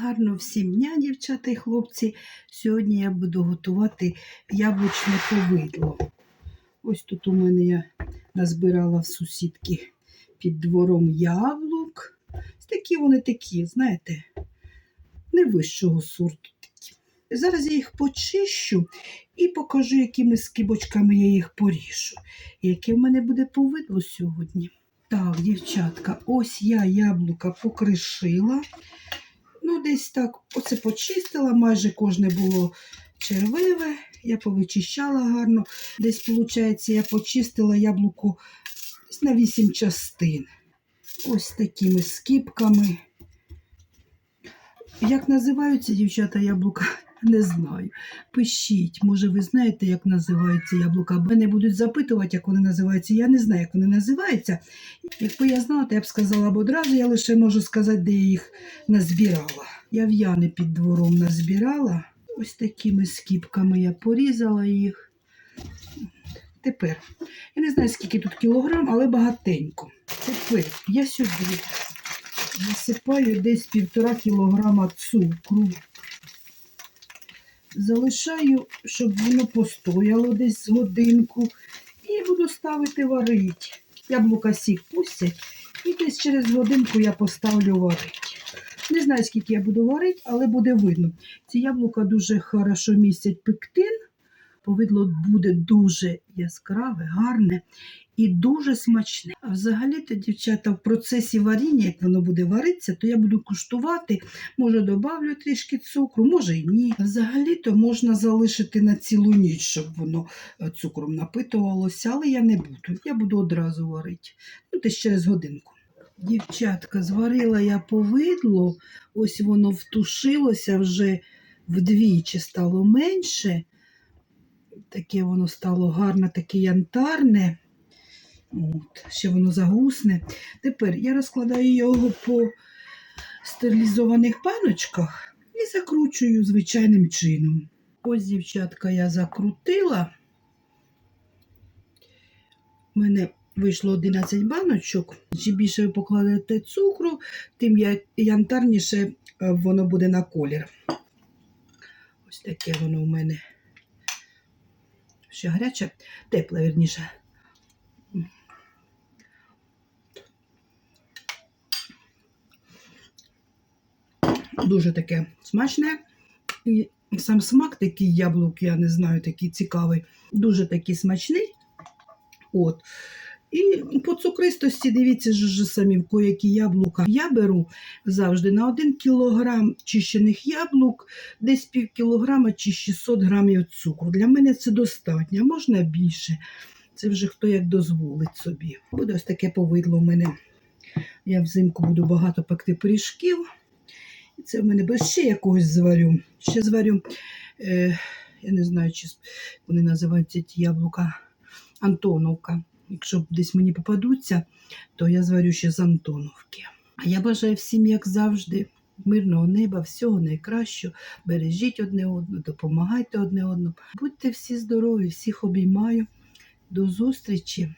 Гарно всім дня, дівчата і хлопці. Сьогодні я буду готувати яблучне повидло. Ось тут у мене я назбирала в сусідки під двором яблук. Такі вони такі, знаєте, не вищого сорту. Зараз я їх почищу і покажу, якими скибочками я їх поріжу. Яке в мене буде повидло сьогодні. Так, дівчатка, ось я яблука покришила. Десь так, оце почистила, майже кожне було червиве, я повичищала гарно. Десь, виходить, я почистила яблуко десь на 8 частин. Ось такими скіпками. Як називаються дівчата яблука, не знаю. Пишіть, може, ви знаєте, як називаються яблука. Мене будуть запитувати, як вони називаються. Я не знаю, як вони називаються. Якби я знала, то я б сказала б одразу, я лише можу сказати, де я їх назбирала. Я в'яни під двором назбирала. Ось такими скіпками я порізала їх. Тепер, я не знаю, скільки тут кілограм, але багатенько. Тепер я сюди насипаю десь півтора кілограма цукру. Залишаю, щоб воно постояло десь годинку. І буду ставити варити. Яблука сік пустять. І десь через годинку я поставлю варити. Не знаю, скільки я буду варити, але буде видно. Ці яблука дуже хорошо містять пектин. Повидло буде дуже яскраве, гарне і дуже смачне. А взагалі-то, дівчата, в процесі варіння, як воно буде варитися, то я буду куштувати. Може, добавлю трішки цукру, може і ні. Взагалі-то можна залишити на цілу ніч, щоб воно е, цукром напитувалося, але я не буду. Я буду одразу варити. Ну, десь через годинку. Дівчатка, зварила я повидло, ось воно втушилося вже вдвічі стало менше. Таке воно стало гарне, таке янтарне. От, ще воно загусне. Тепер я розкладаю його по стерилізованих паночках і закручую звичайним чином. Ось, дівчатка, я закрутила. У мене вийшло 11 баночок. Чим більше ви покладете цукру, тим янтарніше е, воно буде на колір. Ось таке воно у мене. Ще гаряче, тепле, вірніше. Дуже таке смачне. І сам смак такий яблук, я не знаю, такий цікавий. Дуже такий смачний. От. І по цукристості, дивіться ж самі, в які яблука. Я беру завжди на 1 кілограм чищених яблук, десь пів кілограма чи 600 грамів цукру. Для мене це достатньо, можна більше. Це вже хто як дозволить собі. Буде ось таке повидло в мене. Я взимку буду багато пекти пиріжків. І Це в мене без ще якогось зварю. Ще зварю, е, я не знаю, чи вони називаються ті яблука Антоновка. Якщо десь мені попадуться, то я зварю ще з Антоновки. А я бажаю всім, як завжди, мирного неба, всього найкращого. Бережіть одне одного, допомагайте одне одному. Будьте всі здорові, всіх обіймаю. До зустрічі!